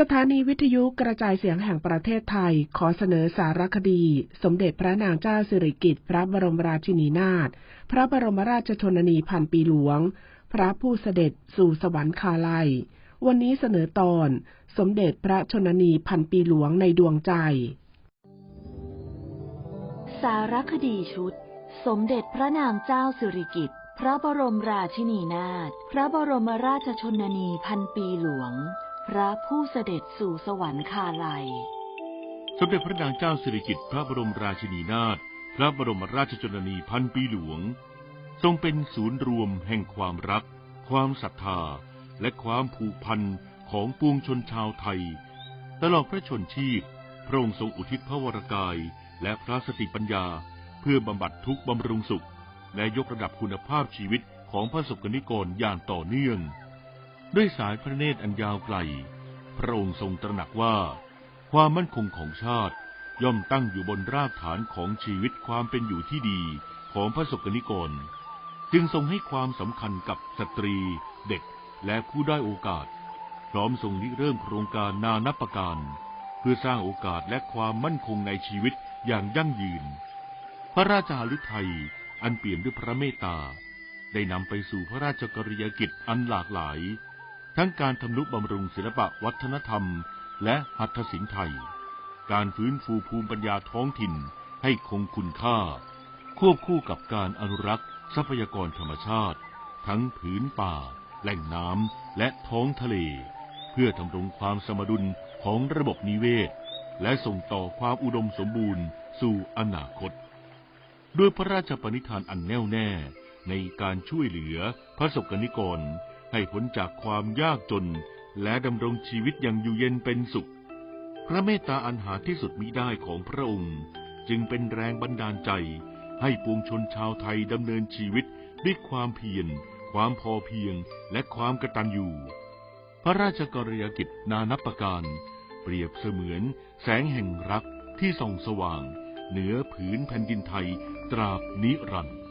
สถานีวิทยุกระจายเสียงแห่งประเทศไทย ขอเสนอสารคดี สมเด็จพระนางเจ้าสิริกิติ์พระบรมราชินีนาถพระบรมราชชนนีพันปีหลวง พระผู้เสด็จสู่สวรรคาลัย วันนี้เสนอตอน สมเด็จพระชนนีพันปีหลวงในดวงใจ สารคดีชุด สมเด็จพระนางเจ้าสิริกิติ์พระบรมราชินีนาถพระบรมราชชนนีพันปีหลวง พระผู้เสด็จสู่สวรรคาลัย สมเด็จพระนางเจ้าสิริกิติ์พระบรมราชินีนาถพระบรมราชชนนีพันปีหลวง ทรงเป็นศูนย์รวมแห่งความรัก ความศรัทธา และความผูกพันของปวงชนชาวไทย ตลอดพระชนชีพ พระองค์ทรงอุทิศพระวรกาย และพระสติปัญญา เพื่อบำบัดทุกข์บำรุงสุข และยกระดับคุณภาพชีวิตของพระสกนิกรอย่างต่อเนื่อง ด้วยสายพระเนตรอันยาวไกล พระองค์ทรงตระหนักว่า ความมั่นคงของชาติย่อมตั้งอยู่บนรากฐานของชีวิตความเป็นอยู่ที่ดีของพระสกนิกร จึงทรงให้ความสำคัญกับสตรี เด็กและผู้ได้โอกาส พร้อมทรงริเริ่มโครงการนานับประการ เพื่อสร้างโอกาสและความมั่นคงในชีวิตอย่างยั่งยืน พระราชหฤทัยอันเปี่ยมด้วยพระเมตตา ได้นำไปสู่พระราชกรณียกิจอันหลากหลาย ทั้งการทำนุบำรุงศิลปะวัฒนธรรม และหัตถศิลป์ไทย การฟื้นฟูภูมิปัญญาท้องถิ่นให้คงคุณค่า ควบคู่กับการอนุรักษ์ทรัพยากรธรรมชาติ ทั้งผืนป่า แหล่งน้ำและท้องทะเล เพื่อทำรงความสมดุลของระบบนิเวศ และส่งต่อความอุดมสมบูรณ์สู่อนาคต ด้วยพระราชปณิธานอันแน่วแน่ในการช่วยเหลือพระสกนิกร ให้พ้นจากความยากจน และดำรงชีวิตอย่างอยู่เย็นเป็นสุข พระเมตตาอันหาที่สุดมิได้ของพระองค์ จึงเป็นแรงบันดาลใจ ให้ปวงชนชาวไทยดำเนินชีวิตด้วยความเพียร ความพอเพียง และความกตัญญูพระราชกรณียกิจนานับประการ เปรียบเสมือนแสงแห่งรักที่ส่องสว่าง เหนือผืนแผ่นดินไทยตราบนิรันดร์